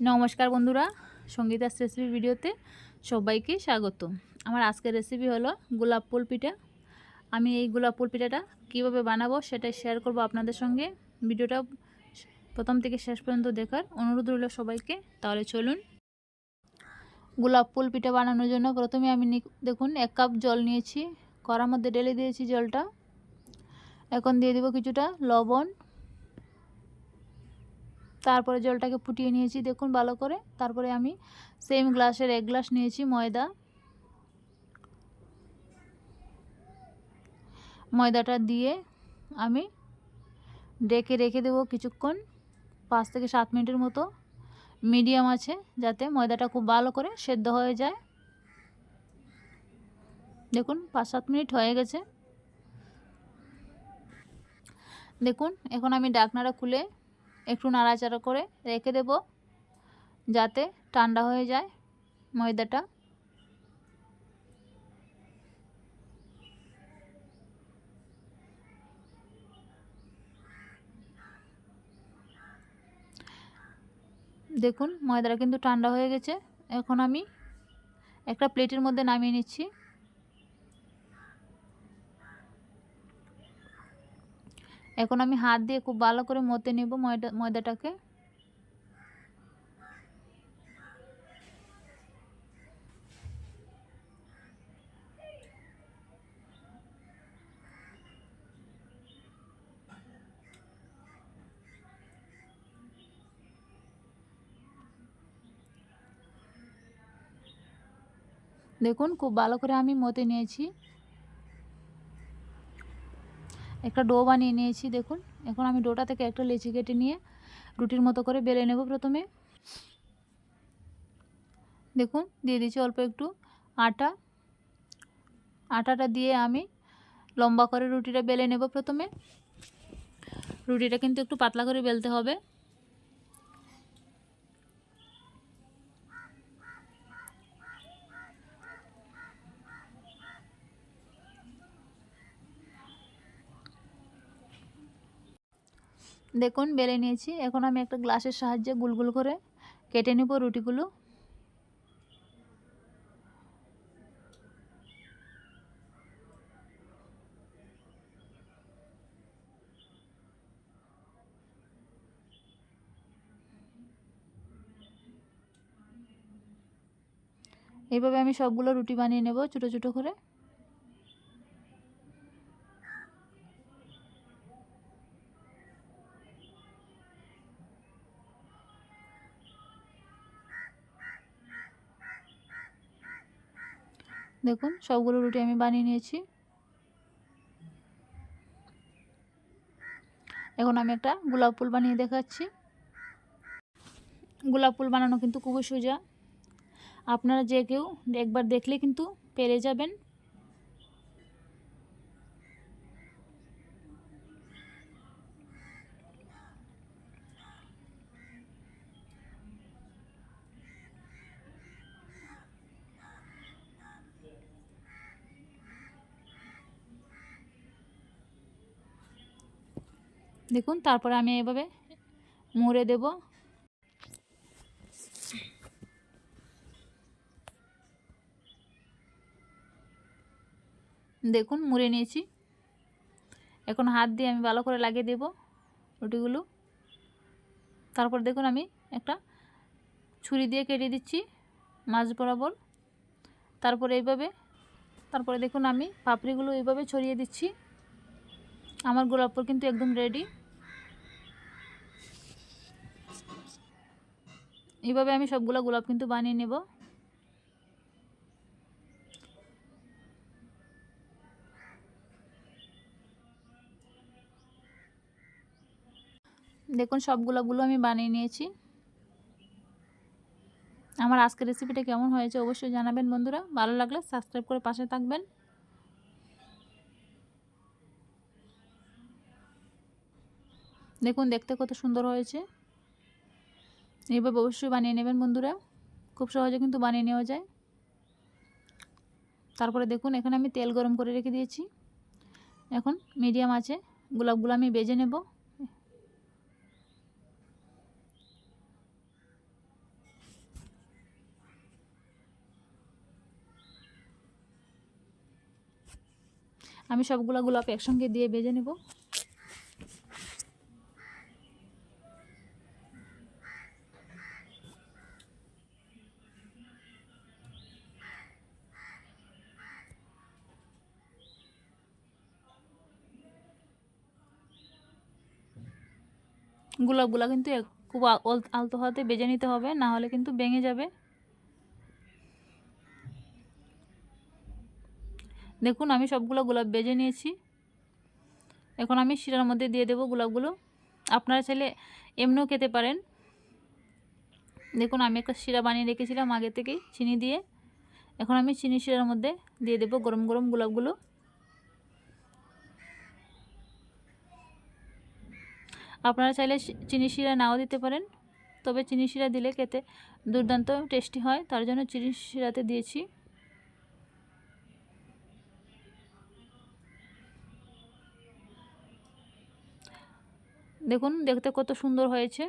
নমস্কার বন্ধুরা সঙ্গীতাস রেসিপি ভিডিওতে সবাইকে স্বাগত আমার আজকের রেসিপি হলো গোলাপ ফুল পিঠা। আমি এই গোলাপ ফুল পিঠাটা কীভাবে বানাবো সেটাই শেয়ার করব আপনাদের সঙ্গে। ভিডিওটা প্রথম থেকে শেষ পর্যন্ত দেখার অনুরোধ রইল সবাইকে। তাহলে চলুন। গোলাপ ফুল পিঠা বানানোর জন্য প্রথমে আমি দেখুন, এক কাপ জল নিয়েছি। কড়ার মধ্যে ঢেলে দিয়েছি জলটা। এখন দিয়ে দেবো কিছুটা লবণ। তারপরে জলটাকে ফুটিয়ে নিয়েছি, দেখুন ভালো করে। তারপরে আমি সেম গ্লাসের এক গ্লাস নিয়েছি ময়দা। ময়দাটা দিয়ে আমি ডেকে রেখে দেবো কিছুক্ষণ, পাঁচ থেকে সাত মিনিটের মতো। মিডিয়াম আছে, যাতে ময়দাটা খুব ভালো করে সেদ্ধ হয়ে যায়। দেখুন, পাঁচ সাত মিনিট হয়ে গেছে। দেখুন, এখন আমি ডাকনাটা খুলে একটু নাড়াচাড়া করে রেখে দেব যাতে ঠান্ডা হয়ে যায় ময়দাটা। দেখুন, ময়দাটা কিন্তু ঠান্ডা হয়ে গেছে। এখন আমি একটা প্লেটের মধ্যে নামিয়ে নিচ্ছি। এখন আমি হাত দিয়ে খুব ভালো করে মতে নেব ময়দা, ময়দাটাকে। দেখুন, খুব ভালো করে আমি মতে নিয়েছি। একটা ডো বানিয়ে নিয়েছি, দেখুন। এখন আমি ডোটা থেকে একটা লেচি কেটে নিয়ে রুটির মতো করে বেলে নেব প্রথমে। দেখুন, দিয়ে দিচ্ছি অল্প একটু আটা। আটাটা দিয়ে আমি লম্বা করে রুটিটা বেলে নেব প্রথমে। রুটিটা কিন্তু একটু পাতলা করে বেলতে হবে। দেখুন, বেলে নিয়েছি। এখন আমি একটা গ্লাসের সাহায্যে গুলগুল করে কেটে নেব রুটিগুলো। এইভাবে আমি সবগুলো রুটি বানিয়ে নেব ছোটো ছোটো করে। দেখুন, সবগুলো রুটি আমি বানিয়ে নিয়েছি। এখন আমি একটা গোলাপ ফুল বানিয়ে দেখাচ্ছি। গোলাপ ফুল বানানো কিন্তু খুবই সোজা। আপনারা যে কেউ একবার দেখলে কিন্তু পেরে যাবেন। দেখুন, তারপরে আমি এভাবে মুড়ে দেব। দেখুন, মুড়ে নিয়েছি। এখন হাত দিয়ে আমি ভালো করে লাগিয়ে দেব রুটিগুলো। তারপর দেখুন, আমি একটা ছুরি দিয়ে কেটে দিচ্ছি মাছ বরাবর। তারপরে এইভাবে, তারপরে দেখুন, আমি পাপড়িগুলো এইভাবে ছড়িয়ে দিচ্ছি। আমার গোলাপ কিন্তু একদম রেডি এইভাবে আমি সবগুলো গোলাপ কিন্তু বানিয়ে নেব। দেখুন সব গোলাপগুলো আমি বানিয়ে নিয়েছি। আমার আজকের রেসিপিটা কেমন হয়েছে অবশ্যই জানাবেন বন্ধুরা। ভালো লাগলে সাবস্ক্রাইব করে পাশে থাকবেন। দেখুন, দেখতে কত সুন্দর হয়েছে। এভাবে অবশ্যই বানিয়ে নেবেন বন্ধুরা। খুব সহজে কিন্তু বানিয়ে নেওয়া যায়। তারপরে দেখুন, এখানে আমি তেল গরম করে রেখে দিয়েছি। এখন মিডিয়াম আছে, গোলাপগুলো আমি বেজে নেব। আমি সবগুলো গোলাপ একসঙ্গে দিয়ে বেজে নেব। গোলাপগুলো কিন্তু খুব আল- আলতো হাতে বেজে নিতে হবে, না হলে কিন্তু ভেঙে যাবে। দেখুন, আমি সবগুলো গোলাপ বেজে নিয়েছি। এখন আমি শিরার মধ্যে দিয়ে দেবো গোলাপগুলো। আপনারা চাইলে এমনিও খেতে পারেন। দেখুন, আমি একটা শিরা বানিয়ে রেখেছিলাম আগে থেকেই, চিনি দিয়ে। এখন আমি চিনি শিরার মধ্যে দিয়ে দেবো গরম গরম গোলাপগুলো। আপনারা চাইলে চিনি শিরা নাও দিতে পারেন। তবে চিনি শিরা দিলে খেতে দুর্দান্ত টেস্টি হয়। তার জন্য চিনি শিরাতে দিয়েছি। দেখুন, দেখতে কত সুন্দর হয়েছে।